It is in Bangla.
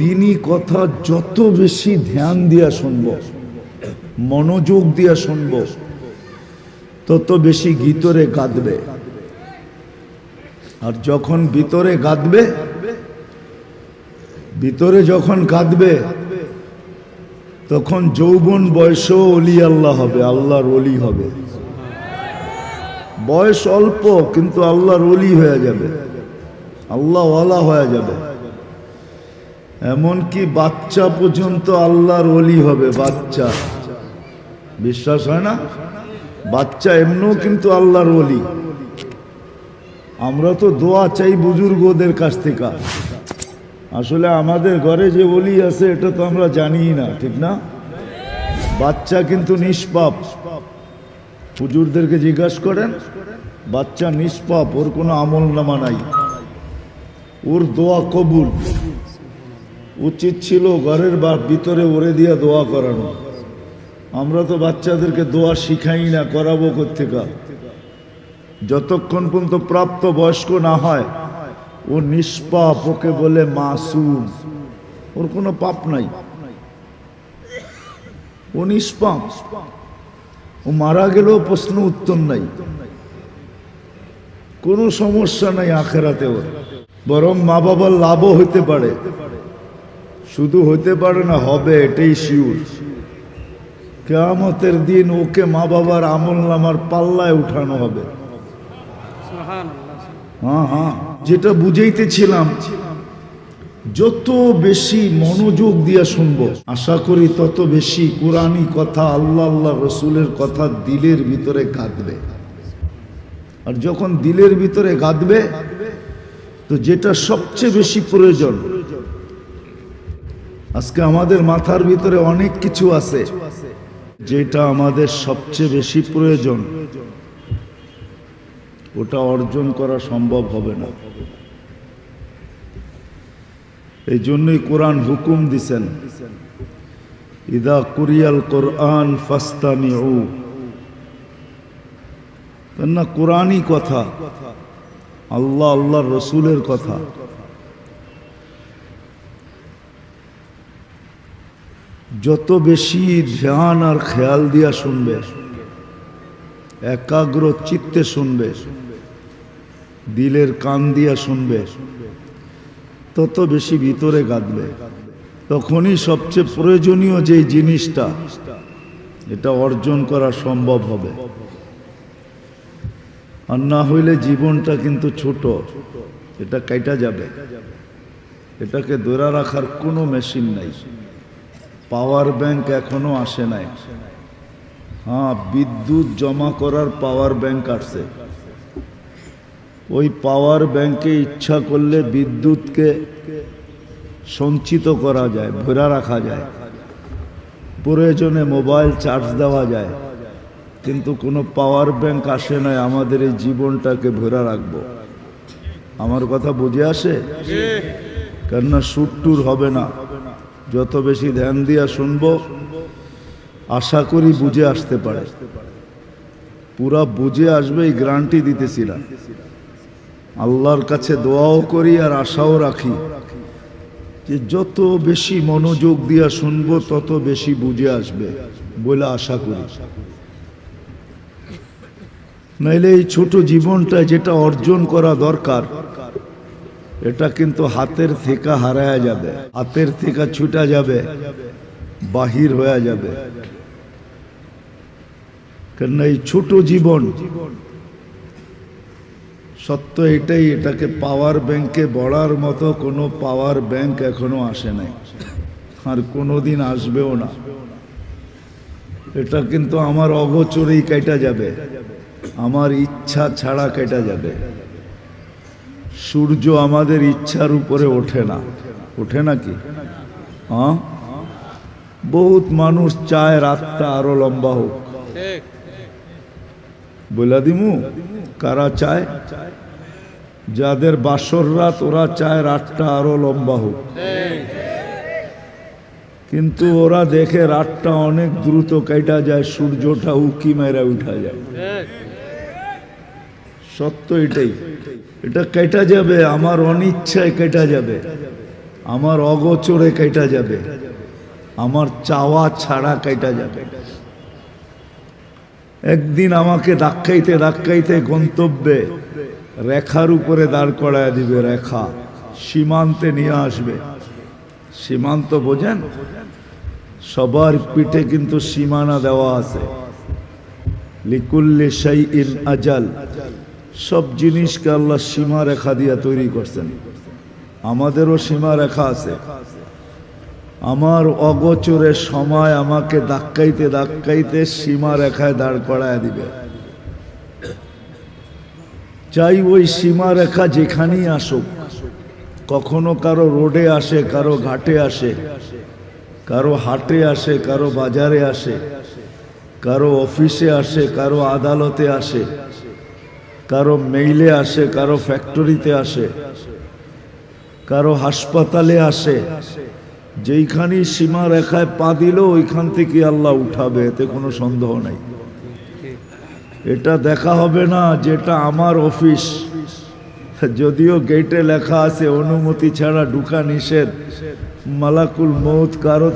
দিনই কথা যত বেশি ধ্যান দিয়া শুনব, মনোযোগ দিয়া শুনব, তত বেশি গীতরে কাঁদবে। আর যখন ভিতরে কাঁদবে, ভিতরে যখন কাঁদবে, তখন যৌবন বয়সও অলি আল্লাহ হবে, আল্লাহর অলি হবে। বয়স অল্প, কিন্তু আল্লাহর অলি হয়ে যাবে আল্লাহ ওয়ালা হয়ে যাবে। এমনকি বাচ্চা পর্যন্ত আল্লাহর অলি হবে, বাচ্চা। বিশ্বাস হয় না? বাচ্চা এমনও কিন্তু আল্লাহর অলি আমরা তো দোয়া চাই বুজুর্গদের কাছ থেকে। আসলে আমাদের ঘরে যে অলি আছে, এটা তো আমরা জানি না, ঠিক না? বাচ্চা কিন্তু নিষ্পাপ। হুজুরদেরকে জিজ্ঞাসা করেন, বাচ্চা নিষ্পাপ, ওর কোনো আমল নামা নাই। ওর দোয়া কবুল। উচিত ছিল ঘরের বা ভিতরে ওরে দিয়া দোয়া করানো। আমরা তো বাচ্চাদেরকে দোয়া শিখাই না, করাবো কোথেকা যতক্ষণ পর্যন্ত প্রাপ্ত বয়স্ক না হয়, ও নিষ্পাপ ওকে বলে মাসুম। ওর কোনো পাপ নাই। ও নিষ্পাপ। ও মারা গেলেও প্রশ্ন উত্তর নাই। কোনো সমস্যা নাই আখেরাতে ওর। বরং মা বাবার লাভও হইতে পারে। শুধু হইতে পারে না হবে এটাই শিউর কেয়ামতের দিন ওকে মা বাবার আমল নামার পাল্লায় উঠানো হবে। হ্যাঁ হ্যাঁ যেটা বুঝাইতেছিলাম যত বেশি মনোযোগ দিয়া শুনব আশা করি তত বেশি কোরআনী কথা আল্লাহ আল্লাহ রসুলের কথা দিলের ভিতরে গাঁদবে আর যখন দিলের ভিতরে গাঁদবে তো যেটা সবচেয়ে বেশি প্রয়োজন আজকে আমাদের মাথার ভিতরে অনেক কিছু আছে, যেটা আমাদের সবচেয়ে বেশি প্রয়োজন। ওটা অর্জন করা সম্ভব হবে না। এই জন্যই কোরআন হুকুম দিছেন, ইদা কুরিয়াল কোরআন ফাস্তানি না কোরআনই কথা, আল্লাহ আল্লাহ রসুলের কথা। যত বেশি ধ্যান আর খেয়াল দিয়া শুনবে, একাগ্র চিত্তে শুনবে, দিলের কান দিয়া শুনবে, তত বেশি ভিতরে গাঁদবে। তখনই সবচেয়ে প্রয়োজনীয় যে জিনিসটা, এটা অর্জন করা সম্ভব হবে। আর না হইলে জীবনটা কিন্তু ছোট, এটা কাইটা যাবে। এটাকে ধরে রাখার কোনো মেশিন নাই। পাওয়ার ব্যাংক এখনও আসে নাই। হ্যাঁ বিদ্যুৎ জমা করার পাওয়ার ব্যাংক আসছে। ওই পাওয়ার ব্যাংকে ইচ্ছা করলে বিদ্যুৎকে সঞ্চিত করা যায়, ভরা রাখা যায়। প্রয়োজনে মোবাইল চার্জ দেওয়া যায়। কিন্তু কোনো পাওয়ার ব্যাংক আসে নাই, আমাদের এই জীবনটাকে ভরা রাখব। আমার কথা বুঝে আসে? কেননা সুট্টুর হবে না। যত বেশি ধ্যান দিয়া শুনব, আশা করি বুঝে আসতে পারে। পুরা বুঝে আসবে এই গ্রান্টি দিতেছিলাম। আল্লাহর কাছে দোয়াও করি আর আশাও রাখি যে যত বেশি মনোযোগ দিয়া শুনব, তত বেশি বুঝে আসবে বলে আশা করি। নাইলে এই ছোট জীবনটা যেটা অর্জন করা দরকার এটা কিন্তু হাতের থেকে হারায়া যাবে। হাতের থেকে ছুটা যাবে। বাহির হয়ে যাবে। কেননা এই ছোট জীবন, সত্য এটাই, এটাকে পাওয়ার ব্যাংকে বড়ার মতো কোনো পাওয়ার ব্যাংক এখনও আসে নাই। আর কোনোদিন আসবেও না। এটা কিন্তু আমার অগোচরেই কেটা যাবে। আমার ইচ্ছা ছাড়া কেটা যাবে। সূর্য আমাদের ইচ্ছার উপরে ওঠে না। ওঠে নাকি হ্যাঁ? বহুত মানুষ চায় রাতটা আরও লম্বা হোক। বলে দিমু? কারা চায়? যাদের বাসর রাত ওরা চায় রাতটা আরও লম্বা হোক। কিন্তু ওরা দেখে রাতটা অনেক দ্রুত কেটা যায়, সূর্যটা উকি মেরা উঠা যায়। সত্য এটাই। এটা কেটা যাবে, আমার অনিচ্ছায় কেটা যাবে, আমার অগোচরে কেটা যাবে, আমার চাওয়া ছাড়া কেটা যাবে। একদিন আমাকে ধাক্কাইতে ধাক্কাইতে গন্তব্যে রেখার উপরে দাঁড় করায় দিবে রেখা, সীমান্তে নিয়ে আসবে। সীমান্ত বোঝেন? সবার পিঠে কিন্তু সীমানা দেওয়া আছে। লিকুল্লি শাই ইন আজাল। সব জিনিসকে আল্লাহ সীমা রেখা দিয়া তৈরি করছেন। আমাদেরও সীমা রেখা আছে। আমার অগোচরের সময় আমাকে ধাক্কাইতে ধাক্কাইতে সীমা রেখায় দাঁড় করায় দিবে। চাই ওই সীমা রেখা যেখানেই আসুক, কখনো কারও রোডে আসে, কারও ঘাটে আসে, কারও হাটে আসে, কারও বাজারে আসে, কারও অফিসে আসে, কারও আদালতে আসে কারও মেইলে আসে, কারও ফ্যাক্টরিতে আসে, কারও হাসপাতালে আসে, যেইখানেই সীমা রেখায় পা দিল, ওইখান থেকে আল্লাহ উঠাবে, এতে কোনো সন্দেহ নাই। এটা দেখা হবে না, যেটা আমার অফিস। যদিও গেটে লেখা আছে, অনুমতি ছাড়া ঢুকা নিষেধ। মালাকুল মৌত কারও